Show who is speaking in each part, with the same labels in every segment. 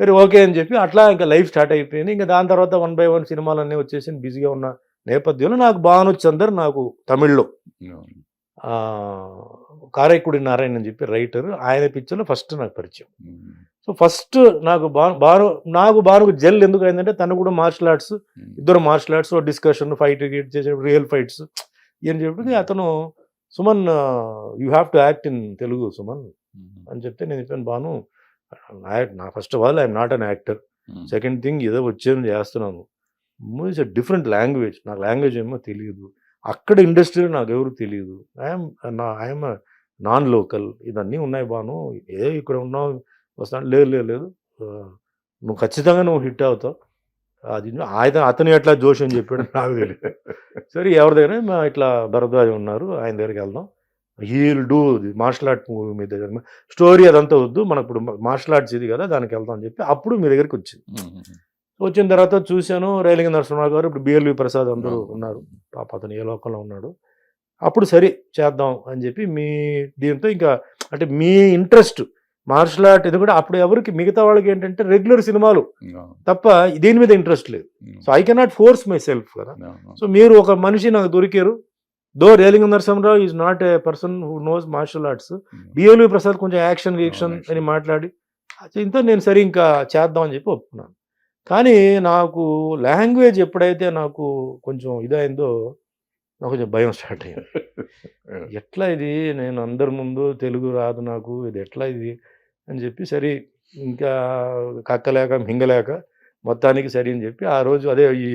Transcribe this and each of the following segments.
Speaker 1: సరే ఓకే అని చెప్పి అట్లా ఇంకా లైఫ్ స్టార్ట్ అయిపోయింది ఇంకా దాని తర్వాత వన్ బై వన్ సినిమాలన్నీ వచ్చేసి బిజీగా ఉన్న నేపథ్యంలో నాకు భాను చందర్ నాకు తమిళ్ళో కారైకుడి నారాయణ అని చెప్పి రైటర్ ఆయన పిక్చర్లో ఫస్ట్ నాకు పరిచయం. సో ఫస్ట్ నాకు బాను బాను నాకు బానుకు జెల్ ఎందుకు అయిందంటే తను కూడా మార్షల్ ఆర్ట్స్. ఇద్దరు మార్షల్ ఆర్ట్స్ డిస్కషన్ ఫైట్ చేసే రియల్ ఫైట్స్ అని చెప్పి అతను Suman you have to act in Telugu Suman. అని చెప్తే నేను చెప్పాను బాను నా- నా first of all I'm not an actor. Second thing ఏదో వచ్చేది చేస్తున్నాను. ఇట్స్ డిఫరెంట్ లాంగ్వేజ్ నాకు లాంగ్వేజ్ ఏమో తెలియదు అక్కడ ఇండస్ట్రీలో నాకు ఎవరు తెలియదు ఐఎమ్ నా ఐఎమ్ నాన్ లోకల్ ఇవన్నీ ఉన్నాయి బాను. ఏ ఇక్కడ ఉన్నావు? వస్తాను లేదు లేదు లేదు. నువ్వు ఖచ్చితంగా నువ్వు హిట్ అవుతావు. అది ఆయన అతను ఎట్లా జోష్ అని చెప్పాడు నాకు తెలియదు సరే ఎవరి దగ్గర? ఇట్లా భరద్వాజ్ ఉన్నారు. ఆయన దగ్గరికి వెళ్దాం. He'll do martial art movie మీద స్టోరీ అదంతా వద్దు మనకు ఇప్పుడు మార్షల్ ఆర్ట్స్ ఇది కదా దానికి వెళ్దాం అని చెప్పి అప్పుడు మీ దగ్గరికి వచ్చింది. వచ్చిన తర్వాత చూశాను రైలింగ నరసింహరావు గారు ఇప్పుడు బిఎల్వి ప్రసాద్ అందరూ. ఉన్నారు పాప అతను ఏ లోకంలో ఉన్నాడు అప్పుడు సరే చేద్దాం అని చెప్పి మీ దీంతో ఇంకా అంటే మీ ఇంట్రెస్ట్ మార్షల్ ఆర్ట్ ఇది కూడా అప్పుడు ఎవరికి మిగతా వాళ్ళకి ఏంటంటే రెగ్యులర్ సినిమాలు. తప్ప దీని మీద ఇంట్రెస్ట్ లేదు. So I cannot force myself కదా. సో మీరు ఒక మనిషి నాకు దొరికారు though Relangi Narasimharao is not a person who knows martial arts. BLV Prasad కొంచెం యాక్షన్
Speaker 2: action.
Speaker 1: అని మాట్లాడి ఇంత నేను సరే ఇంకా చేద్దాం అని చెప్పి ఒప్పుకున్నాను కానీ నాకు లాంగ్వేజ్ ఎప్పుడైతే నాకు కొంచెం ఇదైందో నాకు కొంచెం భయం స్టార్ట్ అయింది ఎట్లా ఇది నేను అందరి ముందు తెలుగు రాదు నాకు ఇది ఎట్లా ఇది అని చెప్పి సరే ఇంకా కక్కలేక మింగలేక మొత్తానికి సరి అని చెప్పి ఆ రోజు అదే ఈ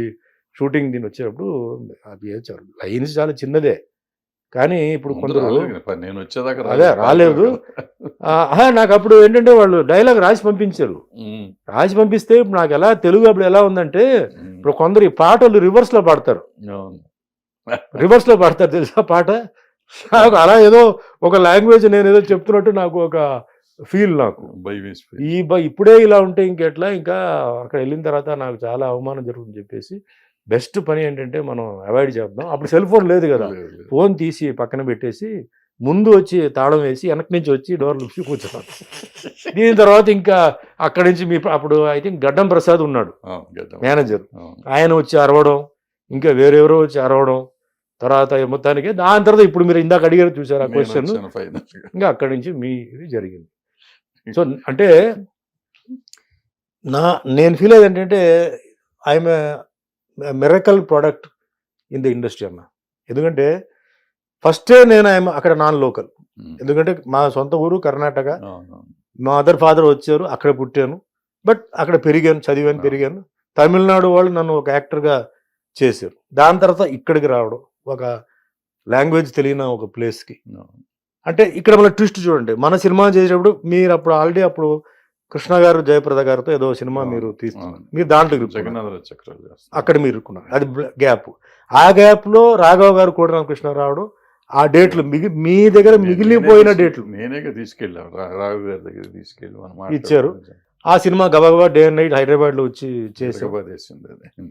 Speaker 1: షూటింగ్ దీని వచ్చేటప్పుడు లైన్స్ చాలా చిన్నదే కానీ ఇప్పుడు కొందరు
Speaker 2: నేను వచ్చేదాకా
Speaker 1: అదే, రాలేదు. నాకు అప్పుడు ఏంటంటే వాళ్ళు డైలాగ్ రాసి పంపించారు. రాసి పంపిస్తే ఇప్పుడు నాకు ఎలా తెలుగు అప్పుడు ఎలా ఉందంటే. ఇప్పుడు కొందరు ఈ పాటలు రివర్స్లో పాడతారు
Speaker 2: అవును.
Speaker 1: రివర్స్లో పాడతారు తెలుసా పాట నాకు అలా ఏదో ఒక లాంగ్వేజ్ నేను ఏదో చెప్తున్నట్టు నాకు ఒక ఫీల్ నాకు. ఈ బ- ఇప్పుడే ఇలా ఉంటే ఇంకెట్లా ఇంకా అక్కడ వెళ్ళిన తర్వాత నాకు చాలా అవమానం జరుగుతుందని చెప్పేసి బెస్ట్ పని ఏంటంటే మనం అవాయిడ్ చేద్దాం అప్పుడు సెల్ ఫోన్ లేదు కదా. ఫోన్ తీసి పక్కన పెట్టేసి ముందు వచ్చి తాళం వేసి వెనక నుంచి వచ్చి డోర్ లుప్పి కూర్చున్నాను దీని తర్వాత ఇంకా అక్కడి నుంచి మీ అప్పుడు ఐ థింక్ గడ్డం ప్రసాద్ ఉన్నాడు. మేనేజర్. ఆయన వచ్చి అరవడం ఇంకా వేరెవరో వచ్చి అరవడం తర్వాత మొత్తానికి దాని తర్వాత ఇప్పుడు మీరు ఇందాక అడిగారు చూసారు ఆ క్వశ్చన్. ఇంకా అక్కడి నుంచి మీ ఇది జరిగింది సో అంటే నా నేను ఫీల్ అయ్యేది ఏంటంటే I'm miracle product in the industry అన్న ఎందుకంటే ఫస్టే నేను ఐఎమ్ అక్కడ నాన్ లోకల్
Speaker 2: ఉమ్.
Speaker 1: ఎందుకంటే మా సొంత ఊరు కర్ణాటక. మా మదర్ ఫాదర్ వచ్చారు అక్కడ పుట్టాను బట్ అక్కడ పెరిగాను చదివాను. పెరిగాను తమిళనాడు వాళ్ళు నన్ను ఒక యాక్టర్గా చేశారు దాని తర్వాత ఇక్కడికి రావడం ఒక లాంగ్వేజ్ తెలియని ఒక ప్లేస్కి. అంటే ఇక్కడ మన ట్విస్ట్ చూడండి మన సినిమా చేసేటప్పుడు మీరు అప్పుడు ఆల్రెడీ అప్పుడు కృష్ణ గారు జయప్రద గారితో ఏదో సినిమా మీరు తీస్తున్నారు. మీరు దాంట్లో. అక్కడ మీరు ఇరుక్కున్నారు అది గ్యాప్ ఆ గ్యాప్లో రాఘవ గారు కూడా రామకృష్ణ రావడం ఆ డేట్లు మిగి మీ దగ్గర మిగిలిపోయిన
Speaker 2: నేనే
Speaker 1: డేట్లు
Speaker 2: నేనేగా తీసుకెళ్ళాను రా- రాఘు గారి దగ్గర తీసుకెళ్ళి.
Speaker 1: ఇచ్చారు. ఆ సినిమా గబగబా డే అండ్ నైట్ హైదరాబాద్లో వచ్చి చేసాం.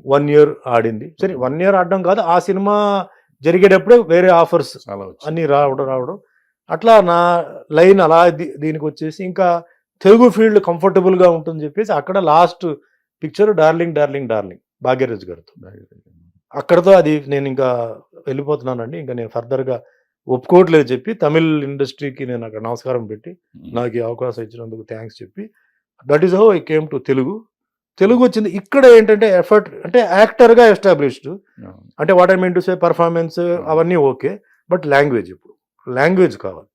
Speaker 1: వన్ ఇయర్ ఆడింది సరే వన్ ఇయర్ ఆడడం కాదు ఆ సినిమా జరిగేటప్పుడే వేరే ఆఫర్స్ అన్ని రావడం రావడం అట్లా నా లైన్ అలా దీనికి వచ్చేసి ఇంకా తెలుగు ఫీల్డ్ కంఫర్టబుల్గా ఉంటుంది చెప్పేసి అక్కడ last picture darling darling darling Bhagyaraj గారితో. అక్కడతో అది నేను ఇంకా వెళ్ళిపోతున్నానండి. ఇంకా నేను ఫర్దర్గా ఒప్పుకోవట్లేదు చెప్పి తమిళ్ ఇండస్ట్రీకి నేను అక్కడ నమస్కారం పెట్టి నాకు ఈ అవకాశం ఇచ్చినందుకు థ్యాంక్స్ చెప్పి that is how I came to Telugu. Telugu వచ్చింది. ఇక్కడ ఏంటంటే ఎఫర్ట్ అంటే యాక్టర్గా ఎస్టాబ్లిష్డ్. అంటే what I mean to say performance అవన్నీ ఓకే బట్ లాంగ్వేజ్ ఇప్పుడు. లాంగ్వేజ్ కావాలి.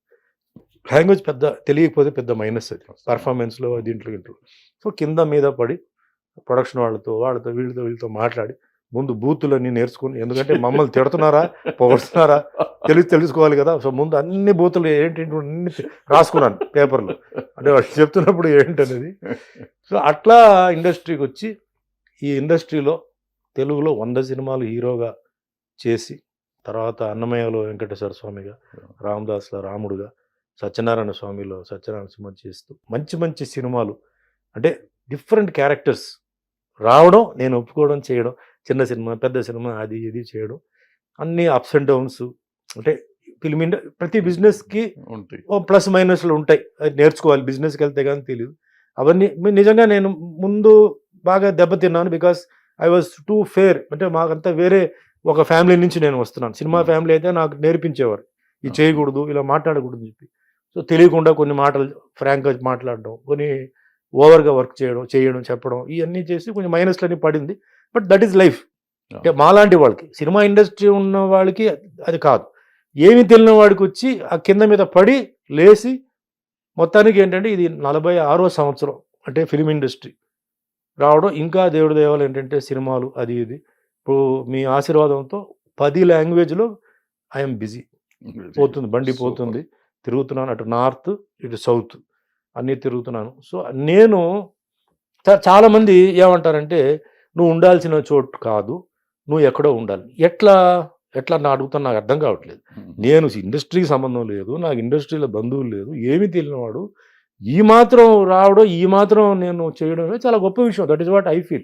Speaker 1: లాంగ్వేజ్ పెద్ద తెలియకపోతే పెద్ద మైనస్ అది. పర్ఫార్మెన్స్లో దీంట్లో ఇంట్లో సో కింద మీద పడి ప్రొడక్షన్ వాళ్ళతో వాళ్ళతో వీళ్ళతో వీళ్ళతో మాట్లాడి ముందు బూతులన్నీ నేర్చుకుని ఎందుకంటే మమ్మల్ని తిడుతున్నారా పొగడుతున్నారా తెలిసి తెలుసుకోవాలి కదా. సో ముందు అన్ని బూతులు ఏంటి అన్ని రాసుకున్నాను పేపర్లో. అంటే వాళ్ళు చెప్తున్నప్పుడు ఏంటనేది. సో అట్లా ఇండస్ట్రీకి వచ్చి ఈ ఇండస్ట్రీలో తెలుగులో వంద సినిమాలు హీరోగా చేసి తర్వాత అన్నమయ్యలో వెంకటేశ్వర స్వామిగా రామదాస్లో రాముడుగా సత్యనారాయణ స్వామిలో సత్యనారాయణ సినిమా చేస్తూ మంచి మంచి సినిమాలు. అంటే డిఫరెంట్ క్యారెక్టర్స్ రావడం నేను ఒప్పుకోవడం చేయడం చిన్న సినిమా పెద్ద సినిమా అది ఇది చేయడం అన్ని అప్స్ అండ్ డౌన్స్ అంటే ఫిల్మ్ ఇండ ప్రతి బిజినెస్కి
Speaker 2: ఉంటాయి.
Speaker 1: ఓ ప్లస్ మైనస్లు ఉంటాయి. అది నేర్చుకోవాలి బిజినెస్కి వెళ్తే కానీ తెలియదు అవన్నీ నిజంగా నేను ముందు బాగా దెబ్బతిన్నాను because I was too fair అంటే మాకంతా వేరే ఒక ఫ్యామిలీ నుంచి నేను వస్తున్నాను. సినిమా. ఫ్యామిలీ అయితే నాకు నేర్పించేవారు. ఇది. చేయకూడదు ఇలా మాట్లాడకూడదు అని చెప్పి. సో తెలియకుండా కొన్ని మాటలు ఫ్రాంక్గా మాట్లాడడం కొన్ని ఓవర్గా వర్క్ చేయడం చేయడం చెప్పడం ఇవన్నీ చేసి కొంచెం మైనస్లన్నీ పడింది. But that is life. అంటే మాలాంటి వాళ్ళకి సినిమా ఇండస్ట్రీ ఉన్న వాళ్ళకి అది కాదు. ఏమి తెలియని వాడికి వచ్చి ఆ కింద మీద పడి లేచి మొత్తానికి ఏంటంటే ఇది నలభై ఆరో సంవత్సరం అంటే ఫిలిం ఇండస్ట్రీ. రావడం ఇంకా దేవుడి దేవాలు ఏంటంటే సినిమాలు అది ఇది. ఇప్పుడు మీ ఆశీర్వాదంతో పది లాంగ్వేజ్లో ఐఎమ్ బిజీ. పోతుంది బండి. పోతుంది. తిరుగుతున్నాను అటు నార్త్ ఇటు సౌత్ అన్నీ తిరుగుతున్నాను. సో నేను చా- చాలామంది ఏమంటారంటే నువ్వు ఉండాల్సిన చోటు కాదు నువ్వు ఎక్కడో ఉండాలి. ఎట్లా ఎట్లా నా అడుగుతాను నాకు అర్థం కావట్లేదు. నేను ఇండస్ట్రీకి సంబంధం లేదు నాకు ఇండస్ట్రీలో బంధువులు లేదు ఏమీ తెలియనివాడు. ఈ మాత్రం రావడం ఈ మాత్రం నేను చేయడం అనేది చాలా గొప్ప విషయం. That is what I feel.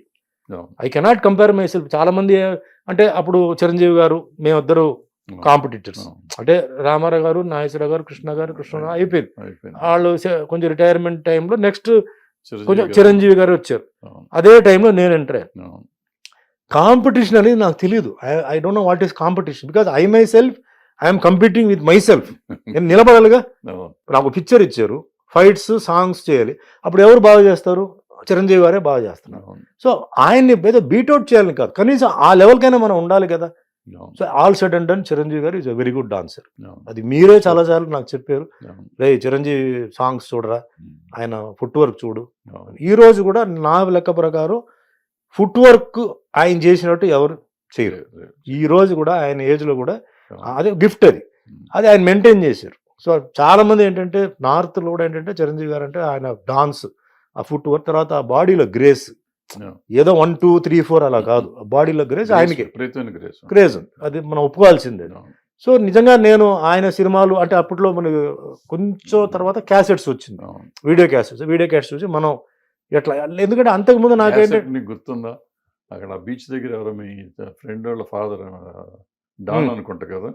Speaker 1: I cannot compare myself. చాలా మంది అంటే అప్పుడు చిరంజీవి గారు మేమిద్దరు కాంపిటీటర్స్. అంటే రామారావు గారు నాగేశ్వరరావు గారు కృష్ణ గారు కృష్ణ అయిపోయింది వాళ్ళు కొంచెం రిటైర్మెంట్ టైంలో నెక్స్ట్ కొంచెం చిరంజీవి గారు వచ్చారు. అదే టైంలో నేను ఎంటర్ అయ్యాను. కాంపిటీషన్ అనేది నాకు తెలియదు I don't know what is competition because I myself I'm competing with myself నేను నిలబడాలిగా. నాకు పిక్చర్ ఇచ్చారు. ఫైట్స్ సాంగ్స్ చేయాలి. అప్పుడు ఎవరు బాగా చేస్తారు? చిరంజీవి గారే బాగా చేస్తున్నారు. సో ఆయన్ని ఏదో బీట్అవుట్ చేయాలని కాదు. కనీసం ఆ లెవెల్కైనా మనం ఉండాలి కదా. So all said and done Chiranjeevi garu is a very good dancer అది మీరే చాలాసార్లు నాకు చెప్పారు. రే చిరంజీవి సాంగ్స్ చూడరా? ఆయన ఫుట్ వర్క్ చూడు ఈ రోజు కూడా నా లెక్క ప్రకారం ఫుట్ వర్క్ ఆయన చేసినట్టు ఎవరు చేయరు. ఈ రోజు కూడా ఆయన ఏజ్లో కూడా అదే గిఫ్ట్ అది. అది ఆయన మెయింటైన్ చేశారు. సో చాలా మంది ఏంటంటే నార్త్లో కూడా ఏంటంటే చిరంజీవి గారు అంటే ఆయన డాన్స్ ఆ ఫుట్ వర్క్ తర్వాత ఆ బాడీలో గ్రేస్ ఏదో వన్ టూ త్రీ ఫోర్ అలా కాదు. ఆ బాడీలో గ్రేస్ ఆయనకి. క్రేజ్ అది మనం ఒప్పుకోవాల్సిందే. సో నిజంగా నేను ఆయన సినిమాలు అంటే అప్పట్లో మనకి కొంచెం తర్వాత క్యాసెట్స్ వచ్చింది. వీడియో క్యాసెట్స్ వీడియో క్యాసెట్స్ వచ్చి మనం ఎట్లా ఎందుకంటే అంతకుముందు నాకేంటే
Speaker 2: నీకు గుర్తుందా? అక్కడ బీచ్ దగ్గర ఎవరో మీ ఫ్రెండ్ వాళ్ళ ఫాదర్ డాన్
Speaker 1: Hmm.
Speaker 2: అనుకుంటా కదా.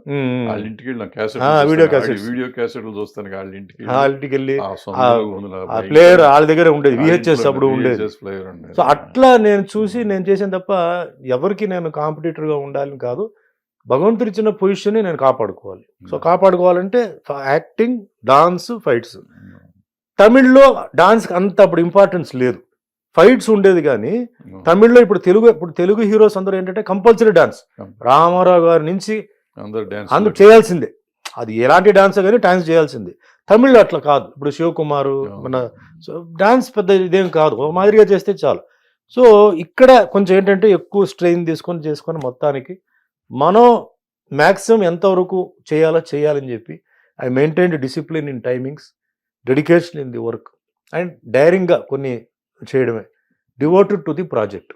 Speaker 2: వాళ్ళ ఇంటికి వెళ్ళి నా క్యాసెట్
Speaker 1: video cassettes.
Speaker 2: వీడియో క్యాసెట్లు చూస్తాను వాళ్ళ ఇంటికి వెళ్ళి
Speaker 1: ఇంటికి వెళ్ళి ప్లేయర్ వాళ్ళ దగ్గర ఉండేది విహెచ్ఎస్ అప్పుడు ఉండేది
Speaker 2: ఉండేది.
Speaker 1: సో అట్లా నేను చూసి నేను చేసాను తప్ప ఎవరికి నేను కాంపిటీటర్గా ఉండాలని కాదు. భగవంతుడు ఇచ్చిన పొజిషన్ నేను కాపాడుకోవాలి. సో కాపాడుకోవాలంటే యాక్టింగ్ డాన్స్ ఫైట్స్. తమిళ్ళో డాన్స్ అంత అప్పుడు ఇంపార్టెన్స్ లేదు. ఫైట్స్ ఉండేది కానీ తమిళ్ళో ఇప్పుడు తెలుగు ఇప్పుడు తెలుగు హీరోస్ అందరూ ఏంటంటే కంపల్సరీ డాన్స్ రామారావు గారి నుంచి
Speaker 2: అందరు డాన్స్
Speaker 1: అందరూ చేయాల్సిందే. అది ఎలాంటి డాన్స్ కానీ డాన్స్ చేయాల్సిందే. తమిళ్ళో అట్లా కాదు. ఇప్పుడు శివకుమారు మన డాన్స్ పెద్ద ఇదేం కాదు. ఒక మాదిరిగా చేస్తే చాలు. సో ఇక్కడ కొంచెం ఏంటంటే ఎక్కువ స్ట్రెయిన్ తీసుకొని చేసుకొని మొత్తానికి మనం మ్యాక్సిమం ఎంతవరకు చేయాలో చేయాలని చెప్పి I maintain discipline in timings dedication in the work and డైరింగ్గా కొన్ని చేయడమే. Devoted to the project.